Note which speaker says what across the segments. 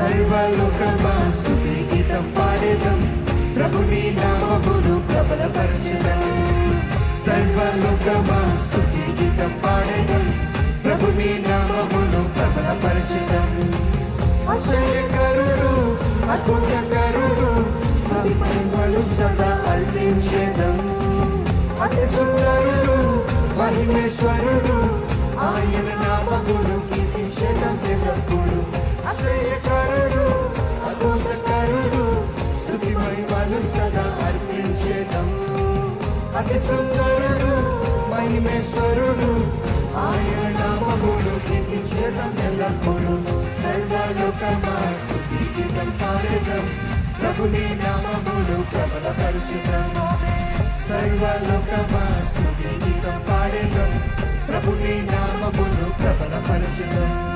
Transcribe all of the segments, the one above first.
Speaker 1: సర్వలోకమా స్తుతి గీతం పాడేదం ప్రభుని నామమును ప్రబలపరచదం. సర్వలోకమా స్తుతి గీతం పాడేదం ప్రభుని నామమును ప్రబలపరచదం. ఆశ్చర్యకరుడు అద్భుతకరుడు స్తుతి మహిమలు సదా అర్పించేదం. అతి సుందరుడు మహిమేశ్వరుడు అర్పించేదం అతి సుందరుడు మహిమేశ్వరుడు ఆయన నామమును కీర్తించేదం ఎల్లప్పుడు. సర్వలోకమా స్తుతి పాడేదం ప్రభుని నామమును ప్రబలపరిచిదం సర్వలోకమా స్తుతి గీతం పాడేదం ప్రభుని నామమును ప్రబలపరిచిదం
Speaker 2: చప్పట్లు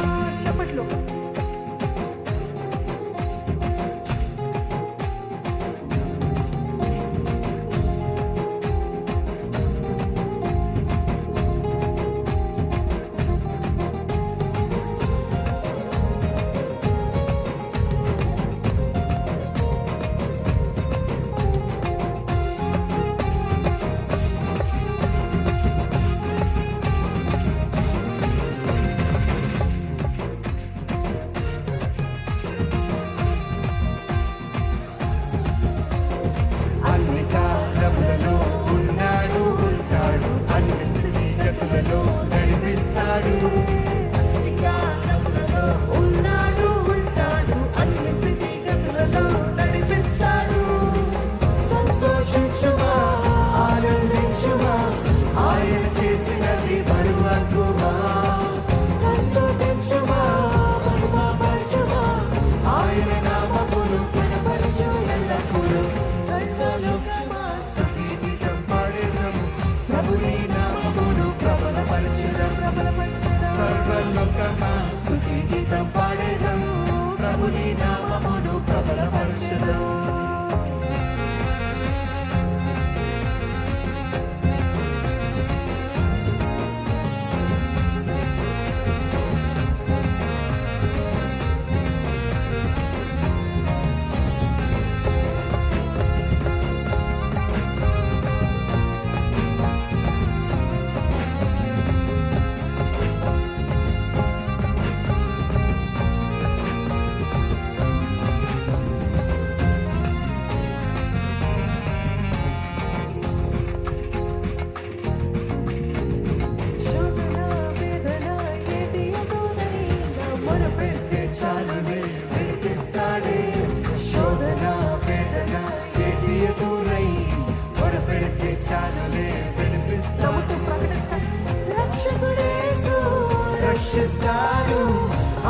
Speaker 1: రక్షిస్తాడు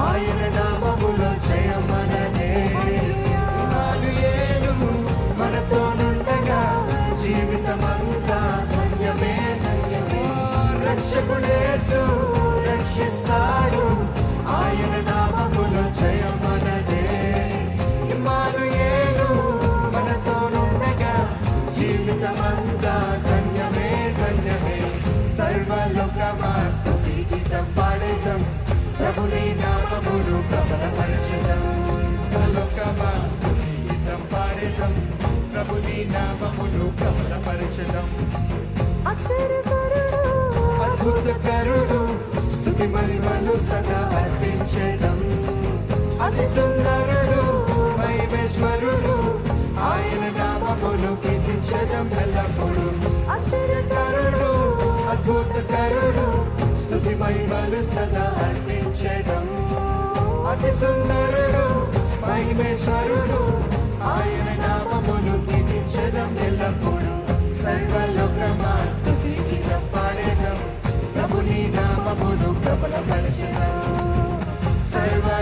Speaker 1: ఆయన నామములో జయమనదే మానుయేలు మనతో నుండగా జీవితమంతా ధన్యమే ధన్యమే. రక్షకుడేసు అద్భుతకరుడు స్థుతి మహిమలు సదా అర్పించడం. అతి సుందరుడు మహిమేశ్వరుడు ఆయన నామమును కీర్తించడం ఎల్లప్పుడు.
Speaker 2: ఆశ్చర్యకరుడు
Speaker 1: కరుడు అద్భుతకరుడు స్థుతి మహిమలు సదా అర్పించడం. అతి సుందరుడు మహిమేశ్వరుడు ఆయన నామమును కీర్తించడం ఎల్లప్పుడు. సర్వలో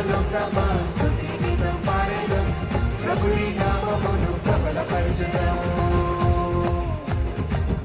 Speaker 1: não dá mais.